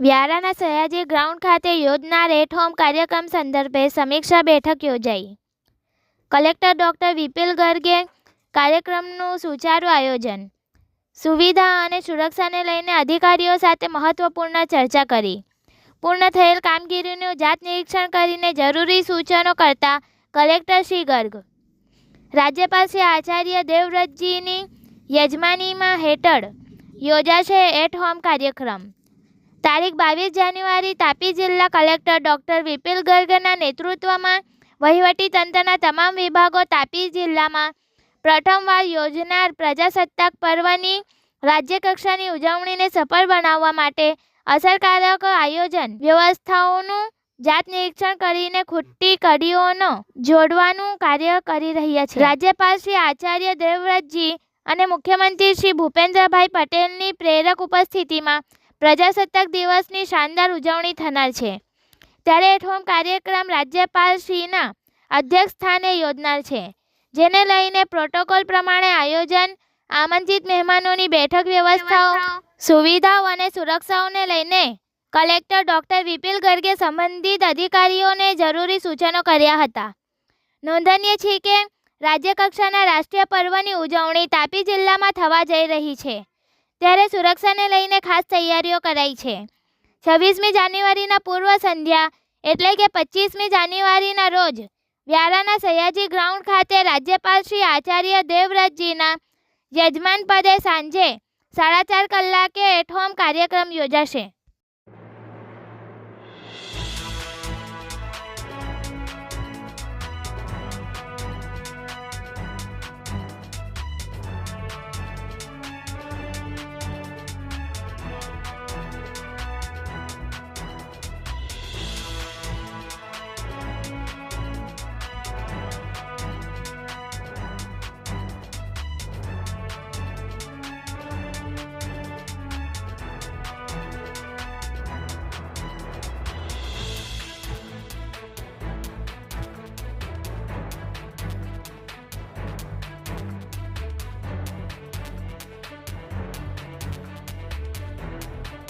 વ્યારાના Sayaji ground ખાતે યોજનાર at home કાર્યક્રમ સંદર્ભે સમીક્ષા બેઠક યોજાઈ. કલેક્ટર ડૉક્ટર વિપિલ ગર્ગે કાર્યક્રમનું સુચારું આયોજન, સુવિધા અને સુરક્ષાને લઈને અધિકારીઓ સાથે મહત્વપૂર્ણ ચર્ચા કરી. પૂર્ણ થયેલ કામગીરીનું જાત નિરીક્ષણ કરીને જરૂરી સૂચનો કરતા કલેક્ટર શ્રી ગર્ગ, રાજ્યપાલ શ્રી આચાર્ય દેવવ્રતજીની યજમાનીમાં હેઠળ યોજાશે એટ હોમ કાર્યક્રમ. તારીખ બાવીસ જાન્યુઆરી તાપી જિલ્લા કલેક્ટર ડૉક્ટર વિપિલ ગર્ગના નેતૃત્વમાં વહીવટી તંત્રના તમામ વિભાગો તાપી જિલ્લામાં પ્રથમવાર યોજનાર પ્રજાસત્તાક પર્વની રાજ્યકક્ષાની ઉજવણીને સફળ બનાવવા માટે અસરકારક આયોજન, વ્યવસ્થાઓનું જાત નિરીક્ષણ કરીને ખૂટતી કડીઓનો જોડવાનું કાર્ય કરી રહ્યા છે. રાજ્યપાલ શ્રી આચાર્ય દેવવ્રતજી અને મુખ્યમંત્રી શ્રી ભૂપેન્દ્રભાઈ પટેલની પ્રેરક ઉપસ્થિતિમાં પ્રજાસત્તાક દિવસની શાનદાર ઉજવણી થનાર છે. ત્યારે એટ હોમ કાર્યક્રમ રાજ્યપાલ શ્રીના અધ્યક્ષ સ્થાને યોજનાર છે, જેને લઈને પ્રોટોકોલ પ્રમાણે આયોજન, આમંત્રિત મહેમાનોની બેઠક વ્યવસ્થાઓ, સુવિધાઓ અને સુરક્ષાઓને લઈને કલેક્ટર ડૉક્ટર વિપિલ ગર્ગે સંબંધિત અધિકારીઓને જરૂરી સૂચનો કર્યા હતા. નોંધનીય છે કે રાજ્યકક્ષાના રાષ્ટ્રીય પર્વની ઉજવણી તાપી જિલ્લામાં થવા જઈ રહી છે. ત્યારે સુરક્ષાને લઈને ખાસ તૈયારીઓ કરાઈ છે. છવ્વીસમી જાન્યુઆરીના પૂર્વ સંધ્યા એટલે કે પચીસમી જાન્યુઆરીના રોજ વ્યારાના સયાજી ગ્રાઉન્ડ ખાતે રાજ્યપાલ શ્રી આચાર્ય દેવવ્રતજીના યજમાન પદે સાંજે સાડા ચાર કલાકે એટ હોમ કાર્યક્રમ યોજાશે.